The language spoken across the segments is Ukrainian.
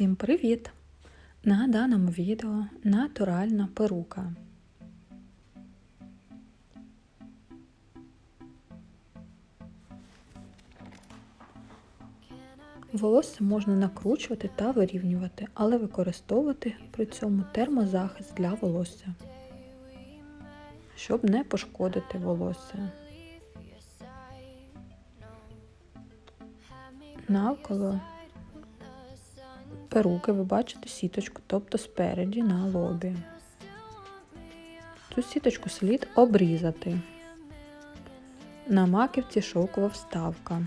Всім привіт! На даному відео натуральна перука. Волосся можна накручувати та вирівнювати, але використовувати при цьому термозахист для волосся, щоб не пошкодити волосся. Навколо перуки ви бачите сіточку, тобто спереді на лобі. Цю сіточку слід обрізати. На маківці шовкова вставка,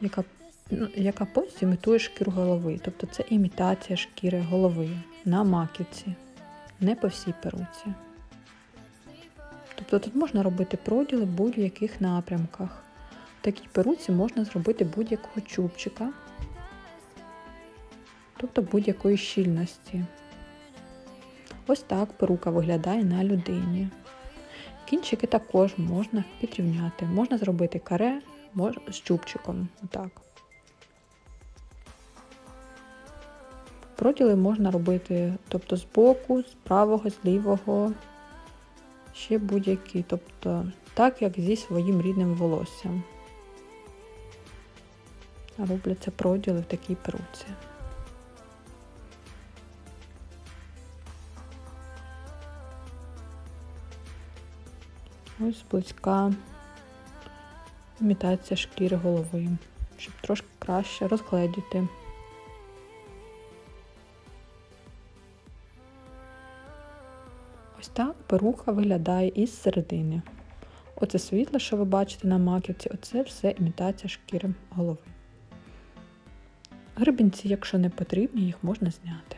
яка, ну, яка повністю імітує шкіру голови. Тобто це імітація шкіри голови на маківці, не по всій перуці. Тобто тут можна робити проділи в будь-яких напрямках. В такій перуці можна зробити будь-якого чубчика, тобто будь-якої щільності. Ось так перука виглядає на людині. Кінчики також можна підрівняти. Можна зробити каре з чубчиком. Отак. Проділи можна робити тобто з боку, з правого, з лівого, ще будь-які, тобто так, як зі своїм рідним волоссям. Робляться проділи в такій перуці. Ось близька імітація шкіри голови, щоб трошки краще розгледіти. Ось так перуха виглядає із середини. Оце світло, що ви бачите на маківці, оце все імітація шкіри голови. Гребінці, якщо не потрібні, їх можна зняти.